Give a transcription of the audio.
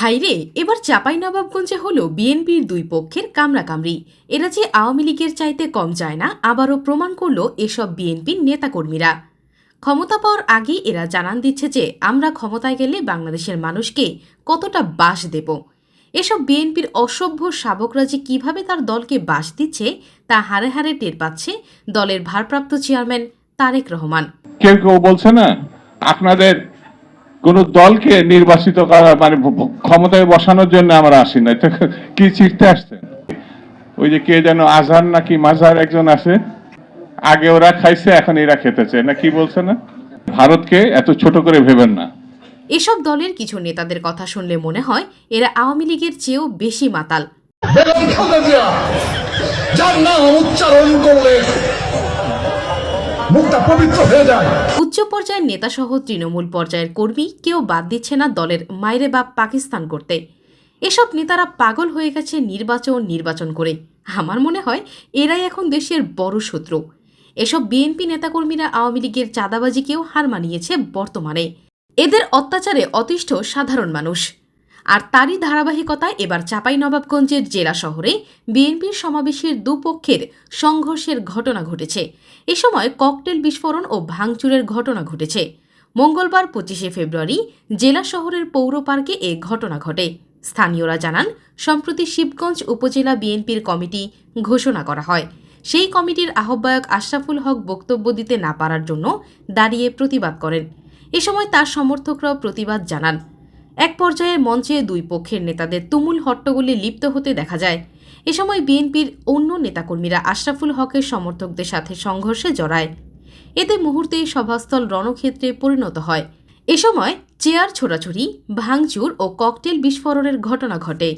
ভাইরে এবার চাঁপাইনবাবগঞ্জে হলো বিএনপির দুই পক্ষের কামড়াকামড়ি। এরা যে আওয়ামী লীগের চাইতে কম যায় না, আবারও প্রমাণ করল এসব বিএনপির নেতাকর্মীরা। ক্ষমতা পাওয়ার আগেই এরা জানান দিচ্ছে যে, আমরা ক্ষমতায় গেলে বাংলাদেশের মানুষকে কতটা বাস দেব। এসব বিএনপির অসভ্য শাবকরা যে কীভাবে তার দলকে বাস দিচ্ছে, তা হারে হারে টের পাচ্ছে দলের ভারপ্রাপ্ত চেয়ারম্যান তারেক রহমান। কেউ কেউ বলছে না, আপনাদের কোন দলকে নির্বাচিত করা মানে ক্ষমতায় বসানোর জন্য আমরা আসি না। তো কি চিঠতে আসছেন ওই যে কে যেন আজহার নাকি মাঝার একজন আছে। আগে ওরা খাইছে এখন এরা খেতেছে। না কি বলছে না? ভারতকে এত ছোট করে ভেবেন না। এসব দলের কিছু নেতাদের কথা শুনলে মনে হয় এরা আওয়ামী লীগের চেয়েও বেশি মাতাল। যার নাম উচ্চারণ করলে মুখটা পবিত্র হয়ে যায়। উচ্চ পর্যায়ের নেতাসহ তৃণমূল পর্যায়ের কর্মী কেউ বাদ দিচ্ছে না দলের মাইরে বাপ পাকিস্তান করতে। এসব নেতারা পাগল হয়ে গেছে নির্বাচন নির্বাচন করে। আমার মনে হয় এরাই এখন দেশের বড় শত্রু। এসব বিএনপি নেতাকর্মীরা আওয়ামী লীগের চাঁদাবাজিকেও হার মানিয়েছে বর্তমানে। এদের অত্যাচারে অতিষ্ঠ সাধারণ মানুষ। আর তারই ধারাবাহিকতায় এবার চাঁপাইনবাবগঞ্জের জেলা শহরে বিএনপির সমাবেশের দুপক্ষের সংঘর্ষের ঘটনা ঘটেছে। এ সময় ককটেল বিস্ফোরণ ও ভাঙচুরের ঘটনা ঘটেছে। মঙ্গলবার পঁচিশে ফেব্রুয়ারি জেলা শহরের পৌর পার্কে এ ঘটনা ঘটে। স্থানীয়রা জানান, সম্প্রতি শিবগঞ্জ উপজেলা বিএনপির কমিটি ঘোষণা করা হয়। সেই কমিটির আহ্বায়ক আশরাফুল হক বক্তব্য দিতে না পারার জন্য দাঁড়িয়ে প্রতিবাদ করেন। এ সময় তার সমর্থকরাও প্রতিবাদ জানান। এক পর্যায়ের মঞ্চে দুই পক্ষের নেতাদের তুমুল হট্টগোলে লিপ্ত হতে দেখা যায়। এ সময় বিএনপির অন্য নেতাকর্মীরা আশরাফুল হকের সমর্থকদের সাথে সংঘর্ষে জড়ায়। এতে মুহূর্তেই সভাস্থল রণক্ষেত্রে পরিণত হয়। এ সময় চেয়ার ছোড়াছড়ি, ভাঙচুর ও ককটেল বিস্ফোরণের ঘটনা ঘটে।